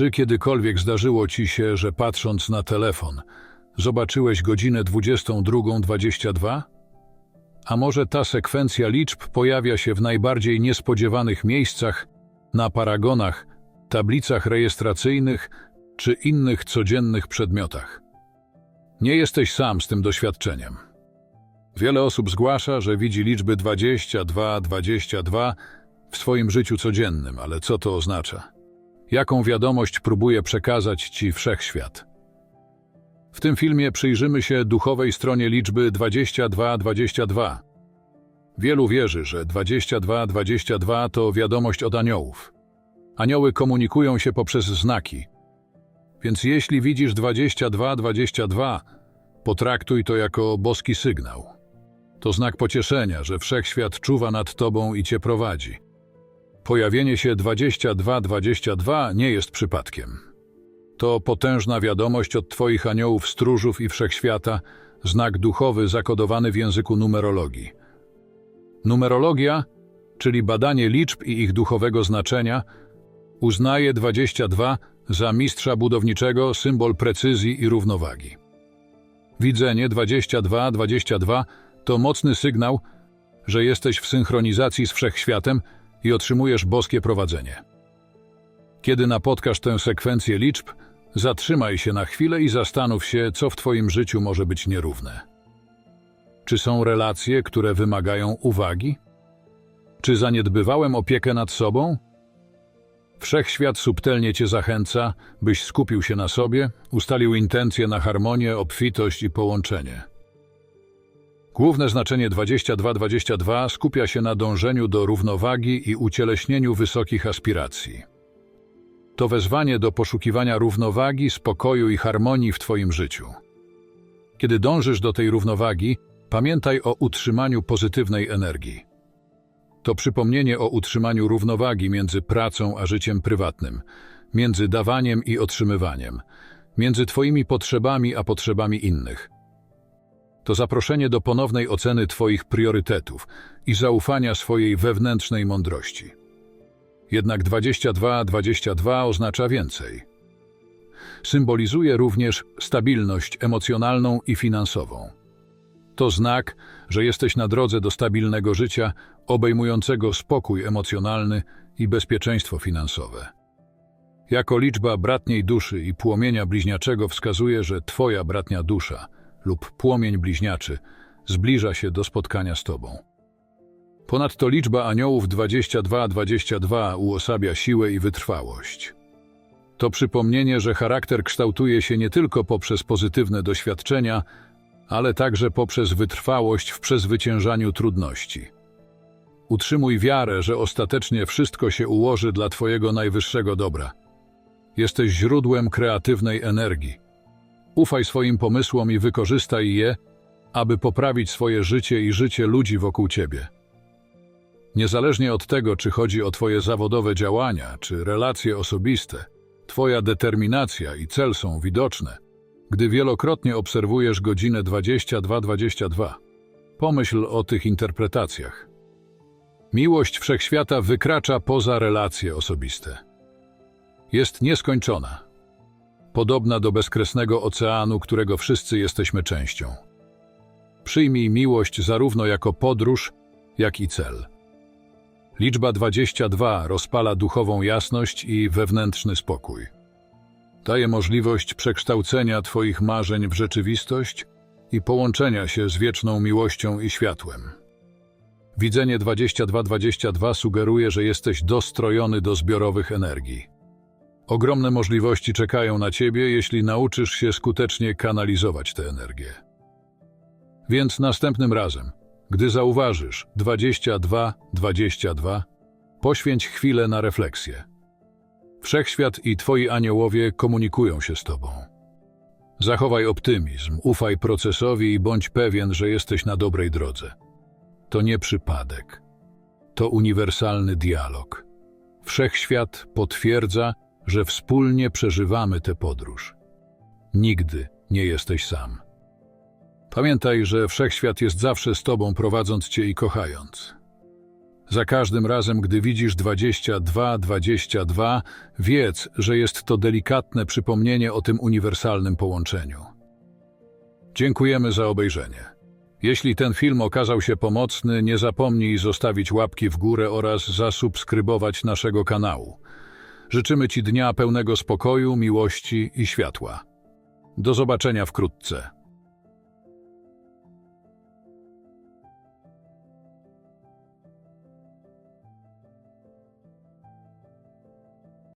Czy kiedykolwiek zdarzyło ci się, że patrząc na telefon, zobaczyłeś godzinę 22.22? A może ta sekwencja liczb pojawia się w najbardziej niespodziewanych miejscach, na paragonach, tablicach rejestracyjnych czy innych codziennych przedmiotach? Nie jesteś sam z tym doświadczeniem. Wiele osób zgłasza, że widzi liczby 22, 22 w swoim życiu codziennym, ale co to oznacza? Jaką wiadomość próbuje przekazać ci wszechświat? W tym filmie przyjrzymy się duchowej stronie liczby 2222. Wielu wierzy, że 2222 to wiadomość od aniołów. Anioły komunikują się poprzez znaki. Więc jeśli widzisz 2222, potraktuj to jako boski sygnał. To znak pocieszenia, że wszechświat czuwa nad tobą i cię prowadzi. Pojawienie się 2222 nie jest przypadkiem. To potężna wiadomość od Twoich aniołów, stróżów i wszechświata, znak duchowy zakodowany w języku numerologii. Numerologia, czyli badanie liczb i ich duchowego znaczenia, uznaje 22 za mistrza budowniczego, symbol precyzji i równowagi. Widzenie 22-22 to mocny sygnał, że jesteś w synchronizacji z wszechświatem i otrzymujesz boskie prowadzenie. Kiedy napotkasz tę sekwencję liczb, zatrzymaj się na chwilę i zastanów się, co w Twoim życiu może być nierówne. Czy są relacje, które wymagają uwagi? Czy zaniedbywałem opiekę nad sobą? Wszechświat subtelnie Cię zachęca, byś skupił się na sobie, ustalił intencje na harmonię, obfitość i połączenie. Główne znaczenie 22-22 skupia się na dążeniu do równowagi i ucieleśnieniu wysokich aspiracji. To wezwanie do poszukiwania równowagi, spokoju i harmonii w Twoim życiu. Kiedy dążysz do tej równowagi, pamiętaj o utrzymaniu pozytywnej energii. To przypomnienie o utrzymaniu równowagi między pracą a życiem prywatnym, między dawaniem i otrzymywaniem, między Twoimi potrzebami a potrzebami innych. To zaproszenie do ponownej oceny Twoich priorytetów i zaufania swojej wewnętrznej mądrości. Jednak 22-22 oznacza więcej. Symbolizuje również stabilność emocjonalną i finansową. To znak, że jesteś na drodze do stabilnego życia, obejmującego spokój emocjonalny i bezpieczeństwo finansowe. Jako liczba bratniej duszy i płomienia bliźniaczego wskazuje, że Twoja bratnia dusza lub płomień bliźniaczy zbliża się do spotkania z Tobą. Ponadto liczba aniołów 22-22 uosabia siłę i wytrwałość. To przypomnienie, że charakter kształtuje się nie tylko poprzez pozytywne doświadczenia, ale także poprzez wytrwałość w przezwyciężaniu trudności. Utrzymuj wiarę, że ostatecznie wszystko się ułoży dla Twojego najwyższego dobra. Jesteś źródłem kreatywnej energii. Ufaj swoim pomysłom i wykorzystaj je, aby poprawić swoje życie i życie ludzi wokół Ciebie. Niezależnie od tego, czy chodzi o Twoje zawodowe działania, czy relacje osobiste, Twoja determinacja i cel są widoczne, gdy wielokrotnie obserwujesz godzinę 22-22. Pomyśl o tych interpretacjach. Miłość wszechświata wykracza poza relacje osobiste. Jest nieskończona, podobna do bezkresnego oceanu, którego wszyscy jesteśmy częścią. Przyjmij miłość zarówno jako podróż, jak i cel. Liczba 22 rozpala duchową jasność i wewnętrzny spokój. Daje możliwość przekształcenia Twoich marzeń w rzeczywistość i połączenia się z wieczną miłością i światłem. Widzenie 22-22 sugeruje, że jesteś dostrojony do zbiorowych energii. Ogromne możliwości czekają na Ciebie, jeśli nauczysz się skutecznie kanalizować tę energię. Więc następnym razem, gdy zauważysz 22-22, poświęć chwilę na refleksję. Wszechświat i Twoi aniołowie komunikują się z Tobą. Zachowaj optymizm, ufaj procesowi i bądź pewien, że jesteś na dobrej drodze. To nie przypadek. To uniwersalny dialog. Wszechświat potwierdza, że wspólnie przeżywamy tę podróż. Nigdy nie jesteś sam. Pamiętaj, że wszechświat jest zawsze z Tobą, prowadząc Cię i kochając. Za każdym razem, gdy widzisz 22, 22, wiedz, że jest to delikatne przypomnienie o tym uniwersalnym połączeniu. Dziękujemy za obejrzenie. Jeśli ten film okazał się pomocny, nie zapomnij zostawić łapki w górę oraz zasubskrybować naszego kanału. Życzymy Ci dnia pełnego spokoju, miłości i światła. Do zobaczenia wkrótce.